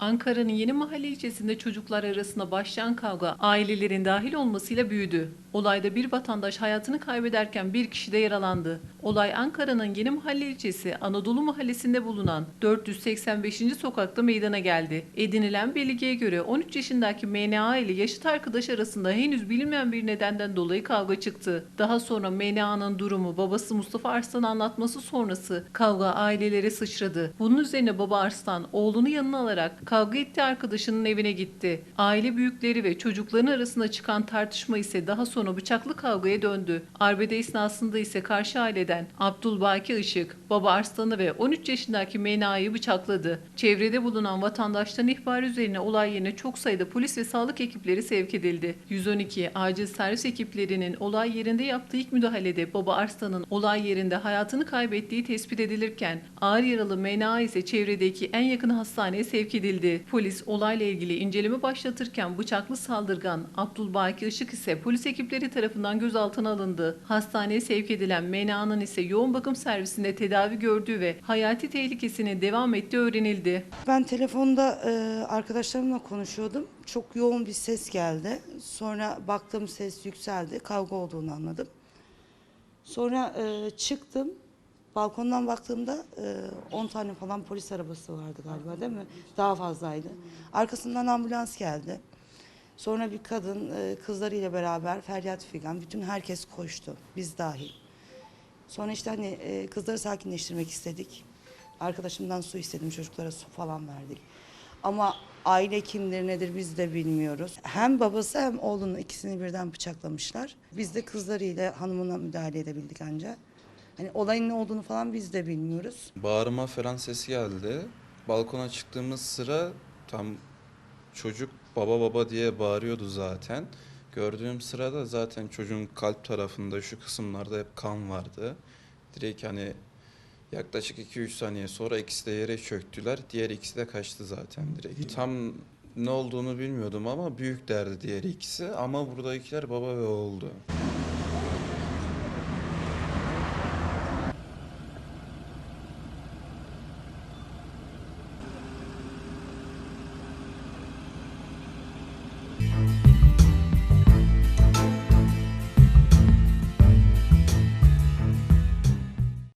Ankara'nın Yeni Mahalle ilçesinde çocuklar arasında başlayan kavga ailelerin dahil olmasıyla büyüdü. Olayda bir vatandaş hayatını kaybederken bir kişi de yaralandı. Olay Ankara'nın Yeni Mahalle ilçesi Anadolu Mahallesi'nde bulunan 485. sokakta meydana geldi. Edinilen bilgiye göre 13 yaşındaki MNA ile yaşıt arkadaş arasında henüz bilinmeyen bir nedenden dolayı kavga çıktı. Daha sonra MNA'nın durumu babası Mustafa Arslan'ın anlatması sonrası kavga ailelere sıçradı. Bunun üzerine baba Arslan oğlunu yanına alarak kavga ettiği arkadaşının evine gitti. Aile büyükleri ve çocukların arasında çıkan tartışma ise daha sonra bıçaklı kavgaya döndü. Arbede esnasında ise karşı aileden Abdülbaki Işık, baba Arslan'ı ve 13 yaşındaki MNA'yı bıçakladı. Çevrede bulunan vatandaşların ihbarı üzerine olay yerine çok sayıda polis ve sağlık ekipleri sevk edildi. 112 acil servis ekiplerinin olay yerinde yaptığı ilk müdahalede baba Arslan'ın olay yerinde hayatını kaybettiği tespit edilirken ağır yaralı MNA ise çevredeki en yakın hastaneye sevk edildi. Polis olayla ilgili inceleme başlatırken bıçaklı saldırgan Abdülbaki Işık ise polis ekipleri tarafından gözaltına alındı. Hastaneye sevk edilen MNA'nın ise yoğun bakım servisinde tedavi gördüğü ve hayati tehlikesinin devam ettiği öğrenildi. Ben telefonda e, arkadaşlarımla konuşuyordum. Çok yoğun bir ses geldi. Sonra baktım ses yükseldi. Kavga olduğunu anladım. Sonra e, çıktım. Balkondan baktığımda e, 10 tane falan polis arabası vardı galiba değil mi? Daha fazlaydı. Arkasından ambulans geldi. Sonra bir kadın e, kızlarıyla beraber feryat figan bütün herkes koştu. Biz dahil. Sonra işte hani e, kızları sakinleştirmek istedik. Arkadaşımdan su istedim çocuklara su falan verdik. Ama aile kimdir nedir biz de bilmiyoruz. Hem babası hem oğlunu ikisini birden bıçaklamışlar. Biz de kızlarıyla hanımına müdahale edebildik ancak. Hani olayın ne olduğunu falan biz de bilmiyoruz. Bağırma falan sesi geldi. Balkona çıktığımız sıra tam çocuk baba baba diye bağırıyordu zaten. Gördüğüm sırada zaten çocuğun kalp tarafında şu kısımlarda hep kan vardı. Direkt hani yaklaşık 2-3 saniye sonra ikisi de yere çöktüler. Diğer ikisi de kaçtı zaten direkt. Tam ne olduğunu bilmiyordum ama büyük derdi diğer ikisi. Ama buradakiler baba ve oğuldu.